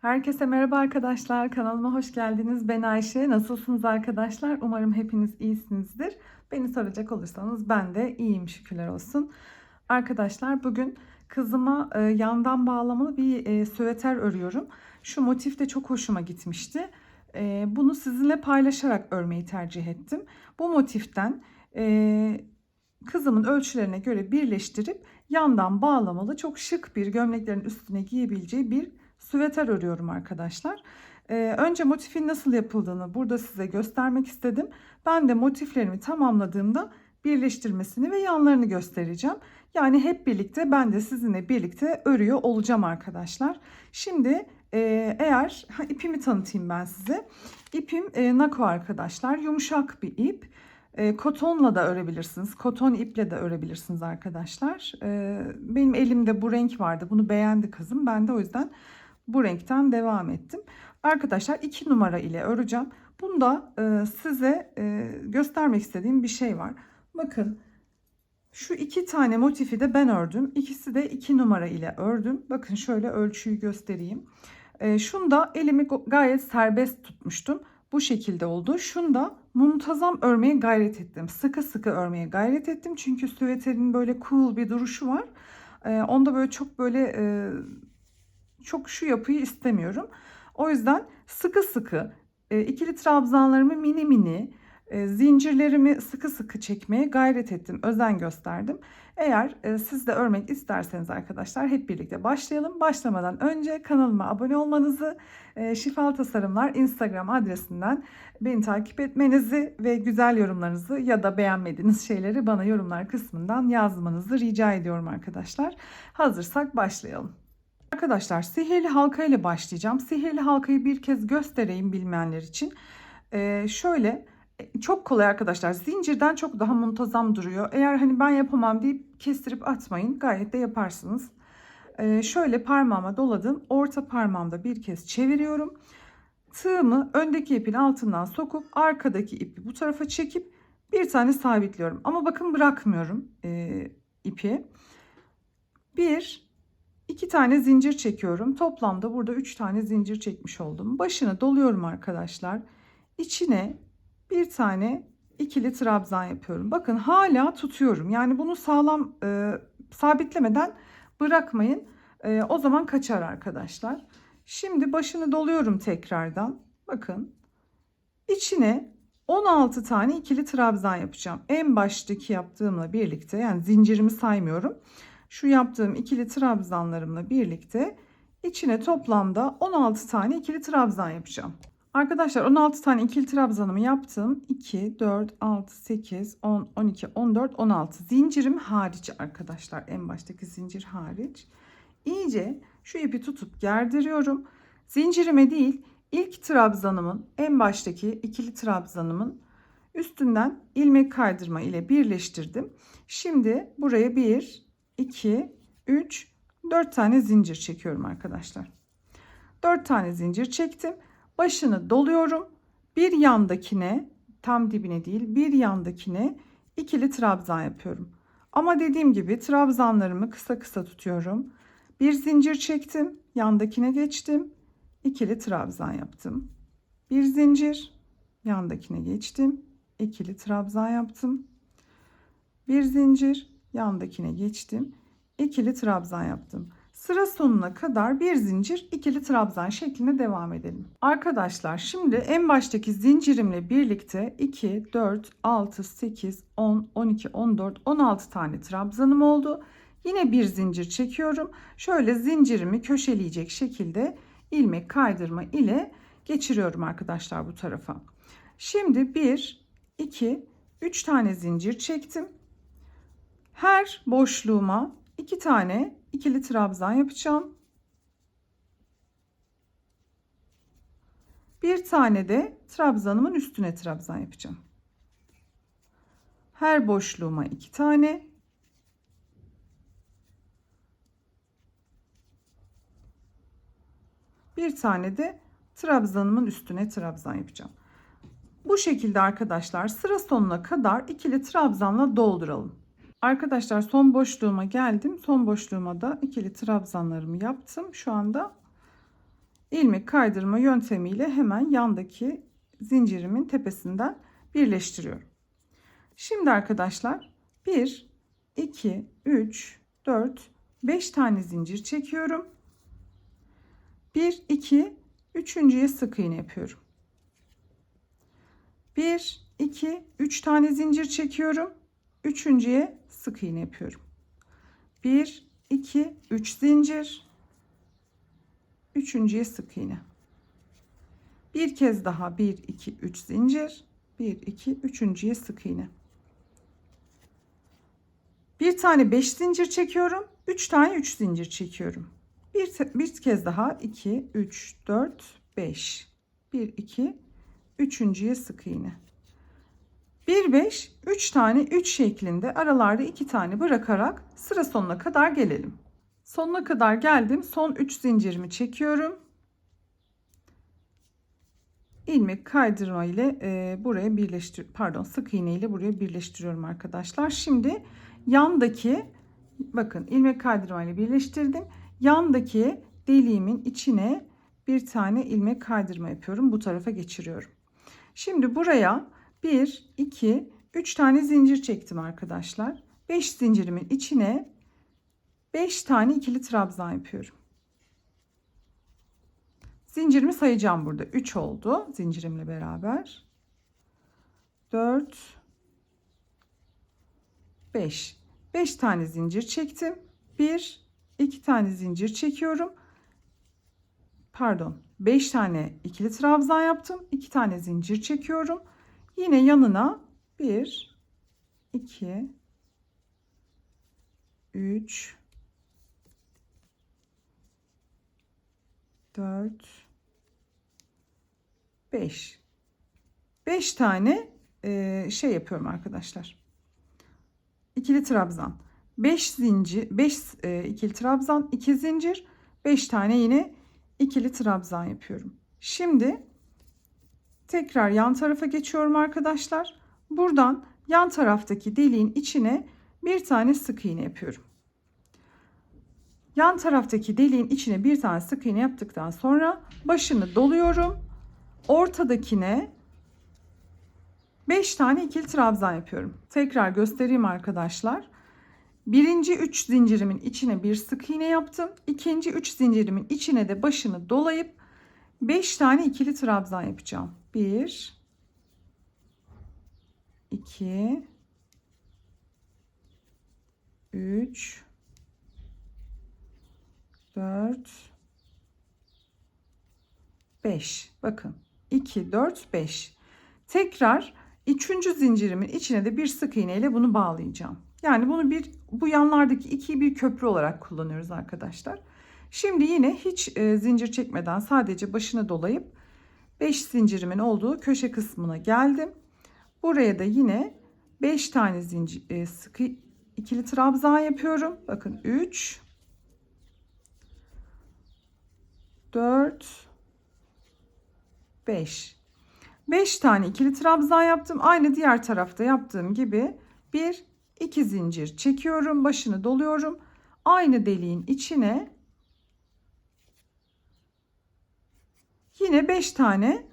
Herkese merhaba arkadaşlar. Kanalıma hoş geldiniz. Ben Ayşe. Nasılsınız arkadaşlar? Umarım hepiniz iyisinizdir. Beni soracak olursanız ben de iyiyim şükürler olsun. Arkadaşlar bugün kızıma e, yandan bağlamalı bir e, süveter örüyorum. Şu motif de çok hoşuma gitmişti. E, bunu sizinle paylaşarak örmeyi tercih ettim. Bu motiften kızımın ölçülerine göre birleştirip yandan bağlamalı çok şık bir gömleklerin üstüne giyebileceği bir süveter örüyorum arkadaşlar. Ee, önce motifin nasıl yapıldığını burada size göstermek istedim. Ben de motiflerimi tamamladığımda birleştirmesini ve yanlarını göstereceğim. Yani hep birlikte ben de sizinle birlikte örüyor olacağım arkadaşlar. Şimdi e, eğer ha, ipimi tanıtayım ben size. İpim e, Nako arkadaşlar. Yumuşak bir ip. E, kotonla da örebilirsiniz. Koton iple de örebilirsiniz arkadaşlar. E, benim elimde bu renk vardı. Bunu beğendi kızım. Ben de o yüzden bu renkten devam ettim. Arkadaşlar 2 numara ile öreceğim. Bunda e, size e, göstermek istediğim bir şey var. Bakın şu iki tane motifi de ben ördüm. İkisi de 2 numara ile ördüm. Bakın şöyle ölçüyü göstereyim. E, şunda elimi gayet serbest tutmuştum. Bu şekilde oldu. Şunda muntazam örmeye gayret ettim. Sıkı sıkı örmeye gayret ettim. Çünkü süveterin böyle cool bir duruşu var. E, onda böyle çok böyle... E, çok şu yapıyı istemiyorum. O yüzden sıkı sıkı e, ikili trabzanlarımı mini mini e, zincirlerimi sıkı sıkı çekmeye gayret ettim. Özen gösterdim. Eğer e, siz de örmek isterseniz arkadaşlar hep birlikte başlayalım. Başlamadan önce kanalıma abone olmanızı, e, Şifalı Tasarımlar Instagram adresinden beni takip etmenizi ve güzel yorumlarınızı ya da beğenmediğiniz şeyleri bana yorumlar kısmından yazmanızı rica ediyorum arkadaşlar. Hazırsak başlayalım. Arkadaşlar sihirli halka ile başlayacağım. Sihirli halkayı bir kez göstereyim bilmeyenler için. Ee, şöyle çok kolay arkadaşlar. Zincirden çok daha muntazam duruyor. Eğer hani ben yapamam deyip kestirip atmayın. Gayet de yaparsınız. Ee, şöyle parmağıma doladım. Orta parmağımda bir kez çeviriyorum. Tığımı öndeki ipin altından sokup arkadaki ipi bu tarafa çekip bir tane sabitliyorum. Ama bakın bırakmıyorum e, ipi. Bir, İki tane zincir çekiyorum. Toplamda burada üç tane zincir çekmiş oldum. Başını doluyorum arkadaşlar. İçine bir tane ikili trabzan yapıyorum. Bakın hala tutuyorum. Yani bunu sağlam e, sabitlemeden bırakmayın. E, o zaman kaçar arkadaşlar. Şimdi başını doluyorum tekrardan. Bakın. İçine 16 tane ikili trabzan yapacağım. En baştaki yaptığımla birlikte yani zincirimi saymıyorum şu yaptığım ikili trabzanlarımla birlikte içine toplamda 16 tane ikili trabzan yapacağım. Arkadaşlar 16 tane ikili trabzanımı yaptım. 2, 4, 6, 8, 10, 12, 14, 16. Zincirim hariç arkadaşlar. En baştaki zincir hariç. İyice şu ipi tutup gerdiriyorum. Zincirime değil ilk trabzanımın en baştaki ikili trabzanımın üstünden ilmek kaydırma ile birleştirdim. Şimdi buraya bir 2, 3, 4 tane zincir çekiyorum arkadaşlar. 4 tane zincir çektim. Başını doluyorum. Bir yandakine tam dibine değil bir yandakine ikili trabzan yapıyorum. Ama dediğim gibi trabzanlarımı kısa kısa tutuyorum. Bir zincir çektim. Yandakine geçtim. ikili trabzan yaptım. Bir zincir. Yandakine geçtim. ikili trabzan yaptım. Bir zincir yandakine geçtim. ikili trabzan yaptım. Sıra sonuna kadar bir zincir ikili trabzan şeklinde devam edelim. Arkadaşlar şimdi en baştaki zincirimle birlikte 2, 4, 6, 8, 10, 12, 14, 16 tane trabzanım oldu. Yine bir zincir çekiyorum. Şöyle zincirimi köşeleyecek şekilde ilmek kaydırma ile geçiriyorum arkadaşlar bu tarafa. Şimdi 1, 2, 3 tane zincir çektim. Her boşluğuma iki tane ikili trabzan yapacağım. Bir tane de trabzanımın üstüne trabzan yapacağım. Her boşluğuma iki tane. Bir tane de trabzanımın üstüne trabzan yapacağım. Bu şekilde arkadaşlar sıra sonuna kadar ikili trabzanla dolduralım. Arkadaşlar son boşluğuma geldim. Son boşluğuma da ikili trabzanlarımı yaptım. Şu anda ilmek kaydırma yöntemiyle hemen yandaki zincirimin tepesinden birleştiriyorum. Şimdi arkadaşlar 1 2 3 4 5 tane zincir çekiyorum. 1 2 üçüncüye sık iğne yapıyorum. 1 2 3 tane zincir çekiyorum. Üçüncüye sık iğne yapıyorum. 1 2 3 zincir. Üçüncüye sık iğne. Bir kez daha 1 2 3 zincir. 1 2 üçüncüye sık iğne. Bir tane 5 zincir çekiyorum. 3 tane 3 zincir çekiyorum. Bir, bir kez daha 2 3 4 5. 1 2 üçüncüye sık iğne. 1 5 3 tane 3 şeklinde aralarda 2 tane bırakarak sıra sonuna kadar gelelim. Sonuna kadar geldim. Son 3 zincirimi çekiyorum. ilmek kaydırma ile e, buraya birleştir pardon sık iğne ile buraya birleştiriyorum arkadaşlar. Şimdi yandaki bakın ilmek kaydırma ile birleştirdim. Yandaki deliğimin içine bir tane ilmek kaydırma yapıyorum. Bu tarafa geçiriyorum. Şimdi buraya 1 2 3 tane zincir çektim arkadaşlar. 5 zincirimin içine 5 tane ikili trabzan yapıyorum. Zincirimi sayacağım burada. 3 oldu zincirimle beraber. 4 5 5 tane zincir çektim. 1 2 tane zincir çekiyorum. Pardon. 5 tane ikili trabzan yaptım. 2 tane zincir çekiyorum. Yine yanına 1 2 3 4 5 5 tane e, şey yapıyorum arkadaşlar. İkili trabzan. 5 zincir 5 e, ikili trabzan, 2 zincir, 5 tane yine ikili trabzan yapıyorum. Şimdi tekrar yan tarafa geçiyorum arkadaşlar. Buradan yan taraftaki deliğin içine bir tane sık iğne yapıyorum. Yan taraftaki deliğin içine bir tane sık iğne yaptıktan sonra başını doluyorum. Ortadakine 5 tane ikili trabzan yapıyorum. Tekrar göstereyim arkadaşlar. Birinci 3 zincirimin içine bir sık iğne yaptım. İkinci 3 zincirimin içine de başını dolayıp 5 tane ikili trabzan yapacağım. 1 2 3 4 5 bakın. 2 4 5 tekrar üçüncü zincirimin içine de bir sık iğne ile bunu bağlayacağım. Yani bunu bir bu yanlardaki ikiyi bir köprü olarak kullanıyoruz arkadaşlar. Şimdi yine hiç e, zincir çekmeden sadece başına dolayıp 5 zincirimin olduğu köşe kısmına geldim buraya da yine 5 tane zincir e, sıkı ikili trabzan yapıyorum bakın 3 4 5 5 tane ikili trabzan yaptım. Aynı diğer tarafta yaptığım gibi bir iki zincir çekiyorum. Başını doluyorum. Aynı deliğin içine yine 5 tane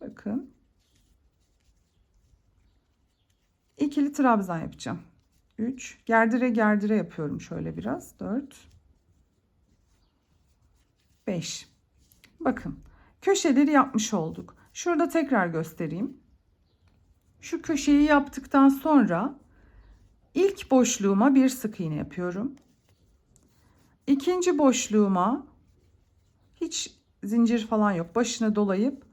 bakın ikili trabzan yapacağım. 3 gerdire gerdire yapıyorum şöyle biraz. 4 5 Bakın köşeleri yapmış olduk. Şurada tekrar göstereyim. Şu köşeyi yaptıktan sonra ilk boşluğuma bir sık iğne yapıyorum. İkinci boşluğuma hiç zincir falan yok. Başına dolayıp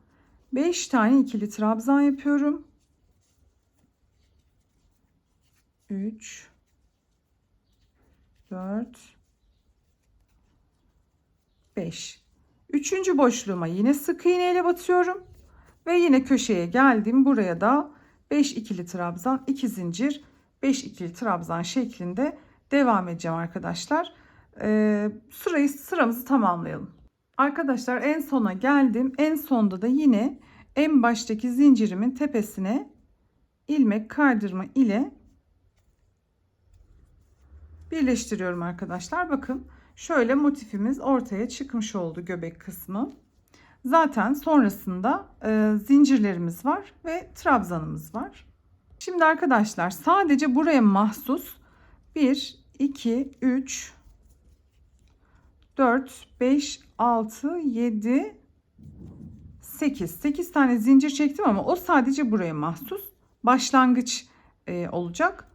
5 tane ikili trabzan yapıyorum. 3 4 5 Üçüncü boşluğuma yine sık iğne ile batıyorum. Ve yine köşeye geldim. Buraya da 5 ikili trabzan, 2 zincir, 5 ikili trabzan şeklinde devam edeceğim arkadaşlar. Ee, sırayı sıramızı tamamlayalım. Arkadaşlar en sona geldim. En sonda da yine en baştaki zincirimin tepesine ilmek kaydırma ile birleştiriyorum arkadaşlar. Bakın Şöyle motifimiz ortaya çıkmış oldu göbek kısmı. Zaten sonrasında e, zincirlerimiz var ve trabzanımız var. Şimdi arkadaşlar sadece buraya mahsus 1, 2, 3, 4, 5, 6, 7, 8. 8 tane zincir çektim ama o sadece buraya mahsus. Başlangıç e, olacak.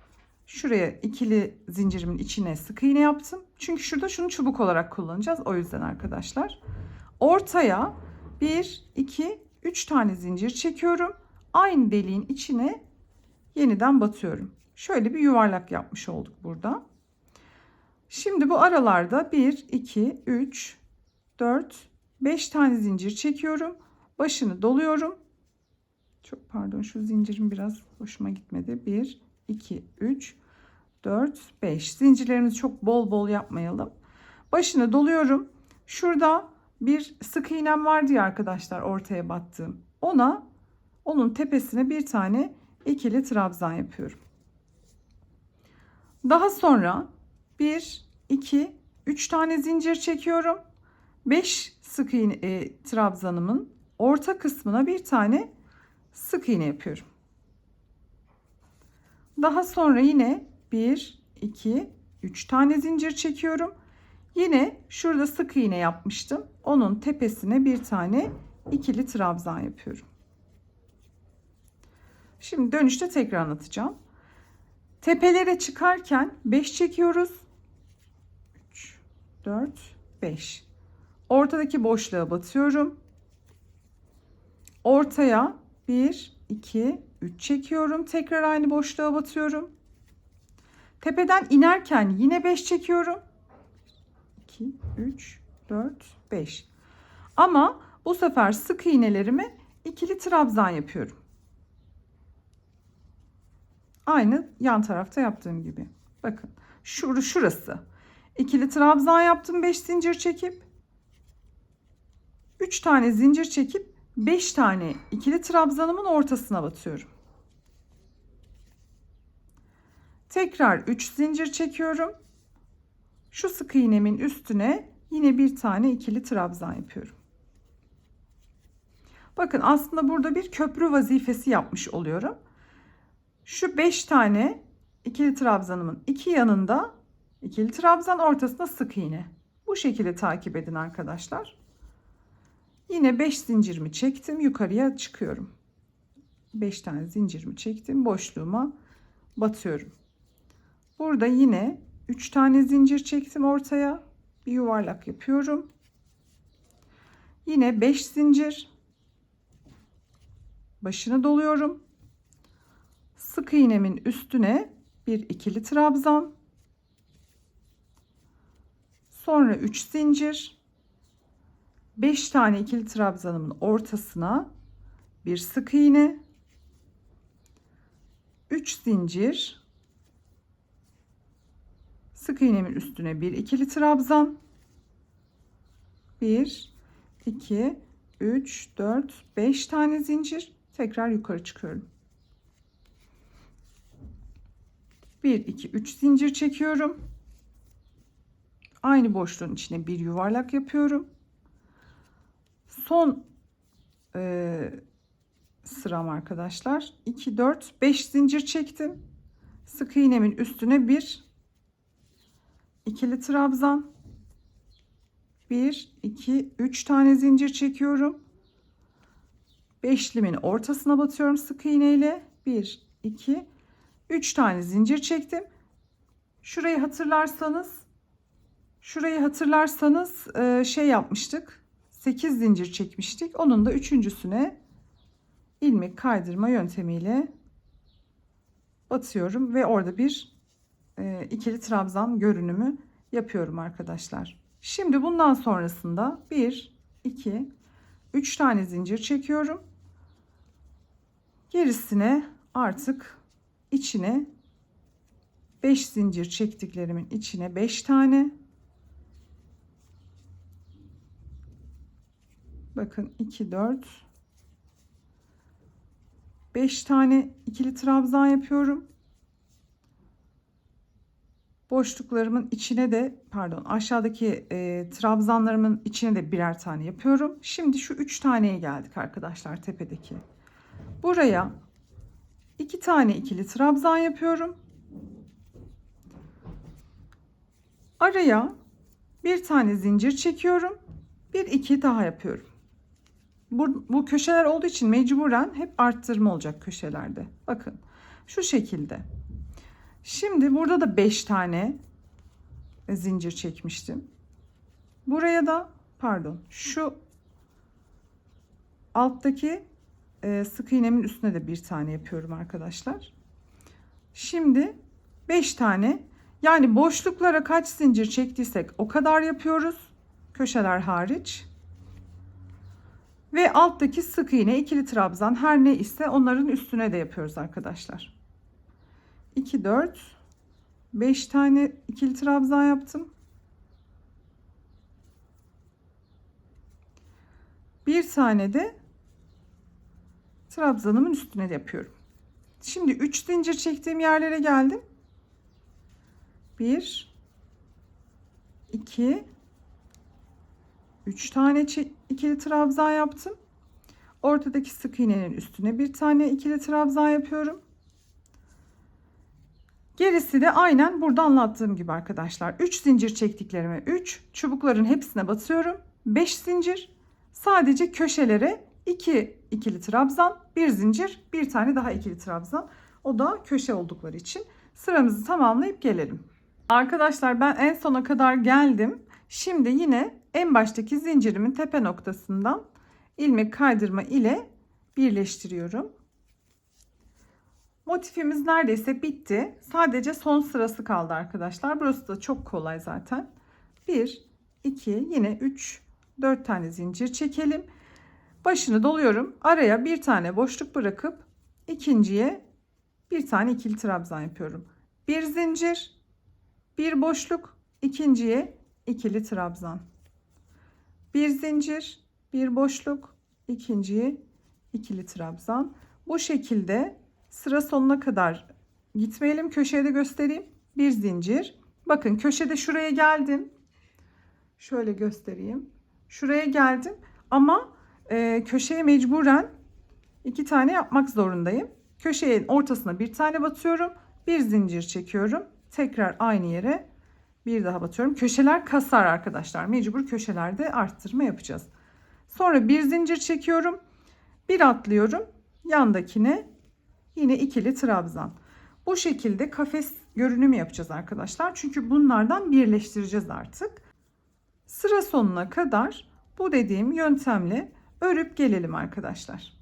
Şuraya ikili zincirimin içine sık iğne yaptım. Çünkü şurada şunu çubuk olarak kullanacağız. O yüzden arkadaşlar. Ortaya 1, 2, 3 tane zincir çekiyorum. Aynı deliğin içine yeniden batıyorum. Şöyle bir yuvarlak yapmış olduk burada. Şimdi bu aralarda 1, 2, 3, 4, 5 tane zincir çekiyorum. Başını doluyorum. Çok pardon şu zincirim biraz hoşuma gitmedi. 1, 2, 3, 4, 5. Zincirlerimizi çok bol bol yapmayalım. Başını doluyorum. Şurada bir sık iğnem vardı ya arkadaşlar ortaya battığım. Ona onun tepesine bir tane ikili trabzan yapıyorum. Daha sonra 1, 2, 3 tane zincir çekiyorum. 5 sık iğne e, trabzanımın orta kısmına bir tane sık iğne yapıyorum. Daha sonra yine 1, 2, 3 tane zincir çekiyorum. Yine şurada sık iğne yapmıştım. Onun tepesine bir tane ikili trabzan yapıyorum. Şimdi dönüşte tekrar anlatacağım. Tepelere çıkarken 5 çekiyoruz. 3, 4, 5. Ortadaki boşluğa batıyorum. Ortaya 1, 2, 3 çekiyorum. Tekrar aynı boşluğa batıyorum. Tepeden inerken yine 5 çekiyorum. 2, 3, 4, 5. Ama bu sefer sık iğnelerimi ikili trabzan yapıyorum. Aynı yan tarafta yaptığım gibi. Bakın şur şurası. İkili trabzan yaptım 5 zincir çekip 3 tane zincir çekip 5 tane ikili trabzanımın ortasına batıyorum. Tekrar 3 zincir çekiyorum. Şu sık iğnemin üstüne yine bir tane ikili trabzan yapıyorum. Bakın aslında burada bir köprü vazifesi yapmış oluyorum. Şu 5 tane ikili trabzanımın iki yanında ikili trabzan ortasında sık iğne. Bu şekilde takip edin arkadaşlar. Yine 5 zincirimi çektim. Yukarıya çıkıyorum. 5 tane zincirimi çektim. Boşluğuma batıyorum. Burada yine 3 tane zincir çektim ortaya. Bir yuvarlak yapıyorum. Yine 5 zincir. Başını doluyorum. Sık iğnemin üstüne bir ikili trabzan. Sonra 3 zincir. 5 tane ikili trabzanımın ortasına bir sık iğne. 3 zincir. Sık iğnemin üstüne bir ikili trabzan. 1 2 3 4 5 tane zincir. Tekrar yukarı çıkıyorum. 1 2 3 zincir çekiyorum. Aynı boşluğun içine bir yuvarlak yapıyorum. Son e, sıram arkadaşlar. 2 4 5 zincir çektim. Sık iğnemin üstüne bir ikili trabzan. 1 2 3 tane zincir çekiyorum. Beşlimin ortasına batıyorum sık iğne ile. 1 2 3 tane zincir çektim. Şurayı hatırlarsanız şurayı hatırlarsanız e, şey yapmıştık. 8 zincir çekmiştik. Onun da üçüncüsüne ilmek kaydırma yöntemiyle batıyorum ve orada bir e, ikili trabzan görünümü yapıyorum arkadaşlar. Şimdi bundan sonrasında 1 2 3 tane zincir çekiyorum. Gerisine artık içine 5 zincir çektiklerimin içine 5 tane bakın 2 4 5 tane ikili trabzan yapıyorum boşluklarımın içine de pardon aşağıdaki e, trabzanlarımın içine de birer tane yapıyorum. Şimdi şu üç taneye geldik arkadaşlar tepedeki. Buraya iki tane ikili trabzan yapıyorum. Araya bir tane zincir çekiyorum. Bir iki daha yapıyorum. Bu, bu köşeler olduğu için mecburen hep arttırma olacak köşelerde. Bakın şu şekilde. Şimdi burada da 5 tane zincir çekmiştim. Buraya da pardon şu alttaki e, sık iğnemin üstüne de bir tane yapıyorum arkadaşlar. Şimdi 5 tane yani boşluklara kaç zincir çektiysek o kadar yapıyoruz. Köşeler hariç. Ve alttaki sık iğne ikili trabzan her ne ise onların üstüne de yapıyoruz arkadaşlar. 2 4 5 tane ikili trabzan yaptım. Bir tane de trabzanımın üstüne de yapıyorum. Şimdi 3 zincir çektiğim yerlere geldim. 1 2 3 tane ikili trabzan yaptım. Ortadaki sık iğnenin üstüne bir tane ikili trabzan yapıyorum. Gerisi de aynen burada anlattığım gibi arkadaşlar. 3 zincir çektiklerime 3 çubukların hepsine batıyorum. 5 zincir sadece köşelere 2 ikili trabzan, 1 zincir, bir tane daha ikili trabzan. O da köşe oldukları için sıramızı tamamlayıp gelelim. Arkadaşlar ben en sona kadar geldim. Şimdi yine en baştaki zincirimin tepe noktasından ilmek kaydırma ile birleştiriyorum. Motifimiz neredeyse bitti. Sadece son sırası kaldı arkadaşlar. Burası da çok kolay zaten. 1, 2, yine 3, 4 tane zincir çekelim. Başını doluyorum. Araya bir tane boşluk bırakıp ikinciye bir tane ikili trabzan yapıyorum. Bir zincir, bir boşluk, ikinciye ikili trabzan. Bir zincir, bir boşluk, ikinciye ikili trabzan. Bu şekilde sıra sonuna kadar gitmeyelim. Köşeye de göstereyim. Bir zincir. Bakın köşede şuraya geldim. Şöyle göstereyim. Şuraya geldim ama e, köşeye mecburen iki tane yapmak zorundayım. Köşenin ortasına bir tane batıyorum. Bir zincir çekiyorum. Tekrar aynı yere bir daha batıyorum. Köşeler kasar arkadaşlar. Mecbur köşelerde arttırma yapacağız. Sonra bir zincir çekiyorum. Bir atlıyorum. Yandakine yine ikili trabzan. Bu şekilde kafes görünümü yapacağız arkadaşlar. Çünkü bunlardan birleştireceğiz artık. Sıra sonuna kadar bu dediğim yöntemle örüp gelelim arkadaşlar.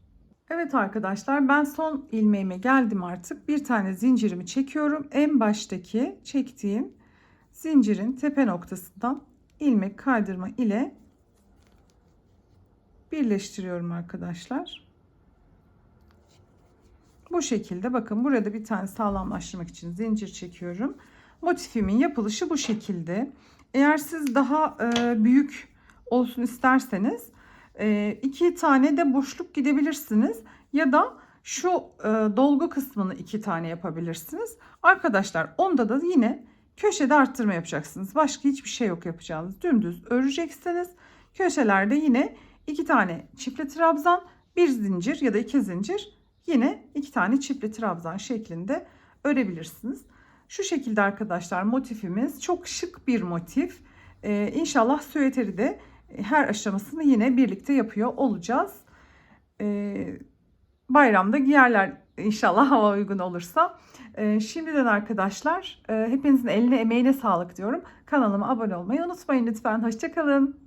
Evet arkadaşlar ben son ilmeğime geldim artık. Bir tane zincirimi çekiyorum. En baştaki çektiğim zincirin tepe noktasından ilmek kaydırma ile birleştiriyorum arkadaşlar. Bu şekilde bakın burada bir tane sağlamlaştırmak için zincir çekiyorum. Motifimin yapılışı bu şekilde. Eğer siz daha e, büyük olsun isterseniz e, iki tane de boşluk gidebilirsiniz ya da şu e, dolgu kısmını iki tane yapabilirsiniz. Arkadaşlar onda da yine köşede arttırma yapacaksınız. Başka hiçbir şey yok yapacağınız. Dümdüz öreceksiniz. Köşelerde yine iki tane çiftli trabzan, bir zincir ya da iki zincir yine iki tane çiftli trabzan şeklinde örebilirsiniz. Şu şekilde arkadaşlar motifimiz çok şık bir motif. Ee, inşallah süveteri de her aşamasını yine birlikte yapıyor olacağız. Ee, bayramda giyerler inşallah hava uygun olursa. Ee, şimdiden arkadaşlar e, hepinizin eline emeğine sağlık diyorum. Kanalıma abone olmayı unutmayın lütfen. Hoşçakalın.